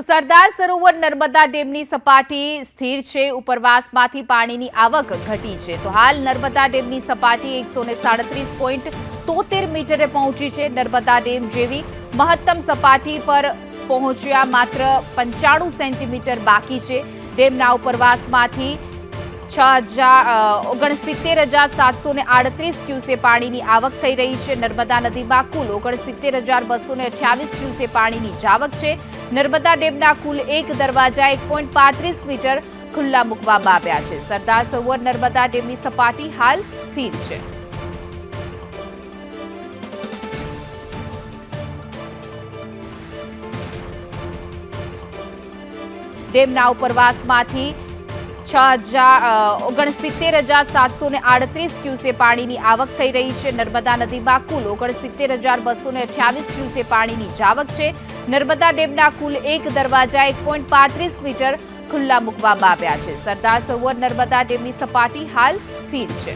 તો સરદાર સરોવર નર્મદા ડેમની સપાટી સ્થિર છે, ઉપરવાસમાંથી પાણીની આવક ઘટી છે. તો હાલ નર્મદા ડેમની સપાટી એકસો તોતેર મીટરે પહોંચી છે. નર્મદા ડેમ જેવી મહત્તમ સપાટી પર પહોંચ્યા માત્ર પંચાણું સેન્ટીમીટર બાકી છે. ડેમના ઉપરવાસમાંથી છ હજાર ઓગણસિત્તેર હજાર સાતસો ને આડત્રીસ ક્યુસે પાણીની આવક થઈ રહી છે. નર્મદા નદીમાં કુલ ઓગણસિત્તેર હજાર બસો ને અઠ્યાવીસ ક્યુસે પાણીની જાવક છે. નર્મદા ડેમના કુલ એક દરવાજા એક પોઈન્ટ પાંત્રીસ મીટર ખુલ્લા મૂકવામાં આવ્યા છે. સરદાર સરોવર નર્મદા ડેમની સપાટી હાલ સ્થિર છે. ડેમના ઉપરવાસમાંથી છ હજાર ઓગણસિત્તેર હજાર સાતસો ને આડત્રીસ ક્યુસે પાણીની આવક થઈ રહી છે. નર્મદા નદીમાં કુલ ઓગણસિત્તેર હજાર બસો ને અઠ્યાવીસ ક્યુસે પાણીની જાવક છે. નર્મદા ડેમના કુલ એક દરવાજા એક પોઈન્ટ પાંત્રીસ મીટર ખુલ્લા મૂકવામાં આવ્યા છે. સરદાર સરોવર નર્મદા ડેમની સપાટી હાલ સ્થિર છે.